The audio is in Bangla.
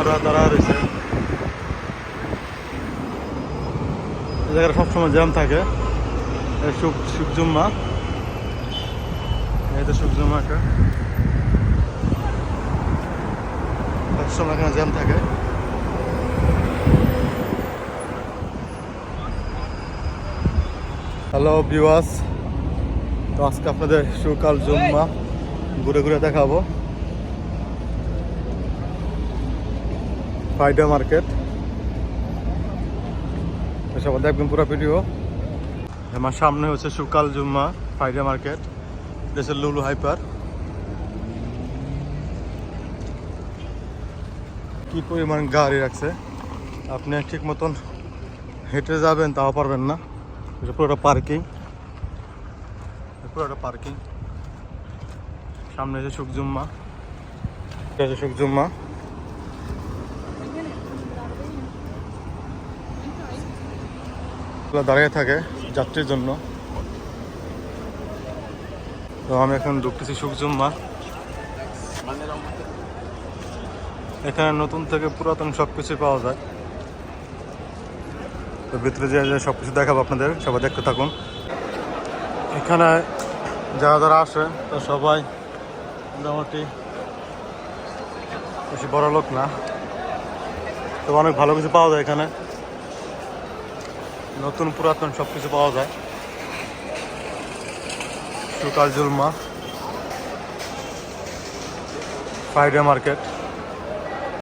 ওরা তারা রয়েছে। জায়গাটা সবসময় জ্যাম থাকে। সুখজুম্মা এই তো সুখজুম্মা একটা। সবসময় এখানে জ্যাম থাকে। হ্যালো বিওয়াস তো আজকে আপনাদের সুকাল জুম্মা। ঘুরে ঘুরে দেখাবো। ফাইডা মার্কেট। সবাই দেখবেন পুরো ভিডিও। আমার সামনে হচ্ছে সুকাল জুম্মা ফাইডা মার্কেট। দেশের লুলু হাইপার। কি পরিমাণ গাড়ি রাখছে। আপনি ঠিক মতন হেঁটে যাবেন তাও পারবেন না। পুরোটা পার্কিং। পুরোটা পার্কিং। সামনে আছে সুখজুম্মা এটা আছে সুখজুম্মা দাঁড়িয়ে থাকে যাত্রীর জন্য। তো আমি এখন ঢুকতেছি সুখজুম্মা এখানে নতুন থেকে পুরাতন সব কিছু পাওয়া যায়। তো ভিতরে যে সব কিছু দেখাবো আপনাদের, সবাই দেখতে থাকুন। এখানে যারা যারা আসে, তো সবাই মোটামুটি বেশি বড় লোক না। তো অনেক ভালো কিছু পাওয়া যায় এখানে। নতুন পুরাতন সব কিছু পাওয়া যায়। সুকাল জুলমা। Friday market